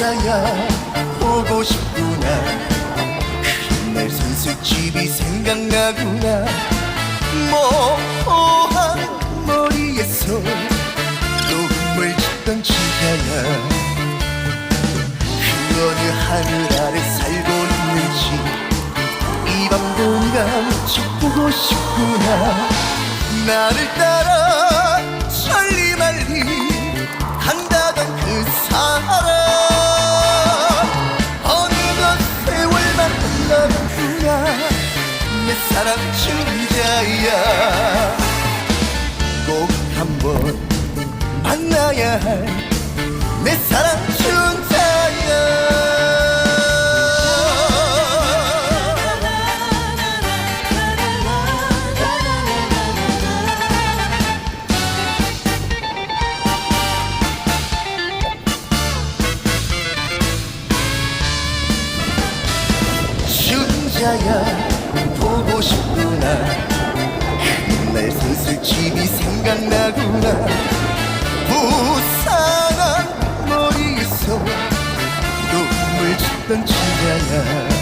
남자야 보고 싶구나. 그날 선술집이 생각나구나. 뭐 모호한 머리에서 녹음을 짓던 지가야 그 어느 하늘 아래 살고 있는지 이 밤 공간 짚 고, 싶구나. 나를 따라 사랑 춘자야. 꼭 한번 만나야 할 내 사랑 춘자야. 춘자야. 보고 싶구나. 날 슬슬 집이 생각나구나. 부상한 머리에서 눈물 짓던 춘자야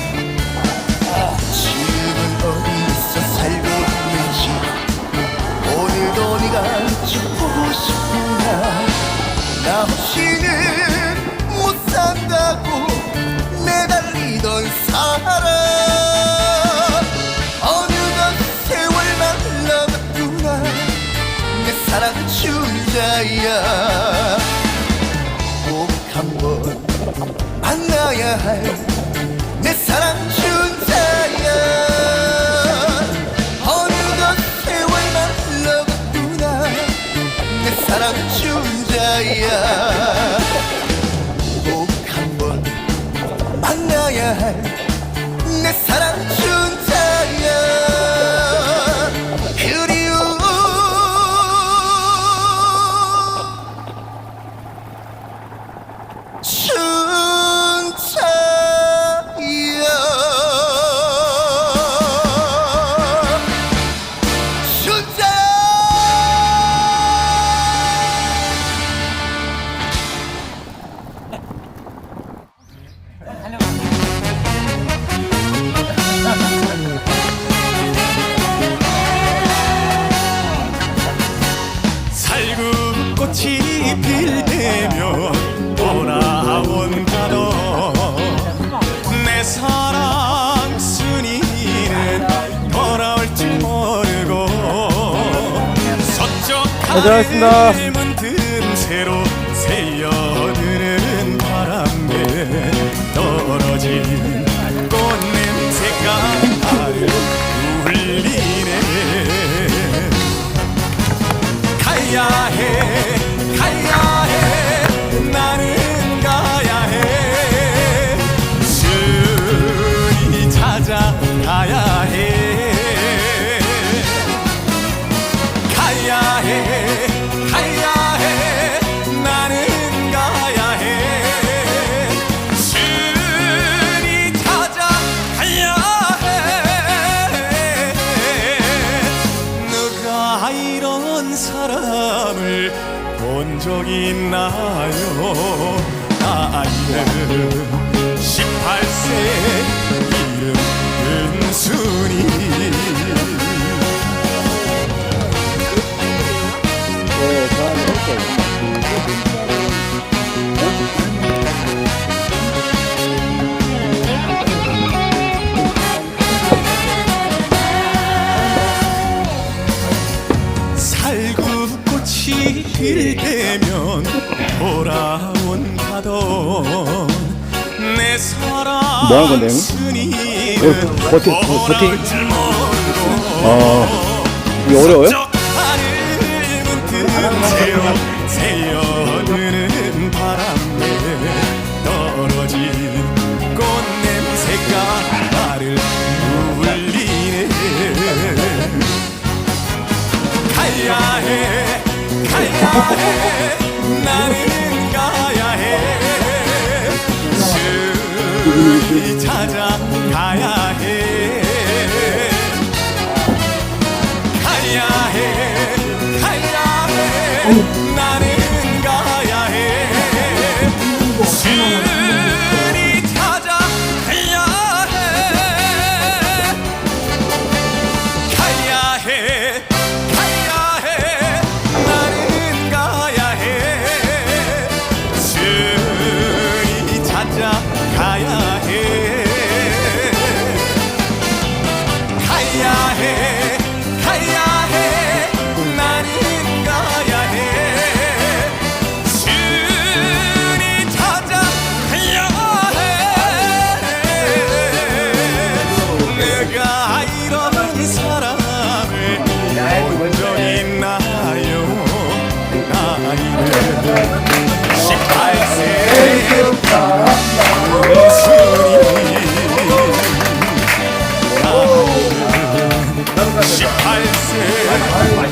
춘자야. 꼭 한번 만나야 할 내 사랑 춘 필 때면 돌아온다던 내 사랑 순이는 돌아올 줄 모르고 서쪽 고생하셨습니다. 하늘 문틈 새로 새어드는 바람에 떨어진 적 있나요 살구꽃이 필 때면 돌아온다던 내 사랑 뭐 하는 건데요? 순이는 어, 버티- 어, 버티- 돌아올 줄 모르고 아, 이게 어려워요? 하늘 새어 나는 가야 해 주를 찾아가야 해 가야 해 가야 해 나는 가야 해 Thank you.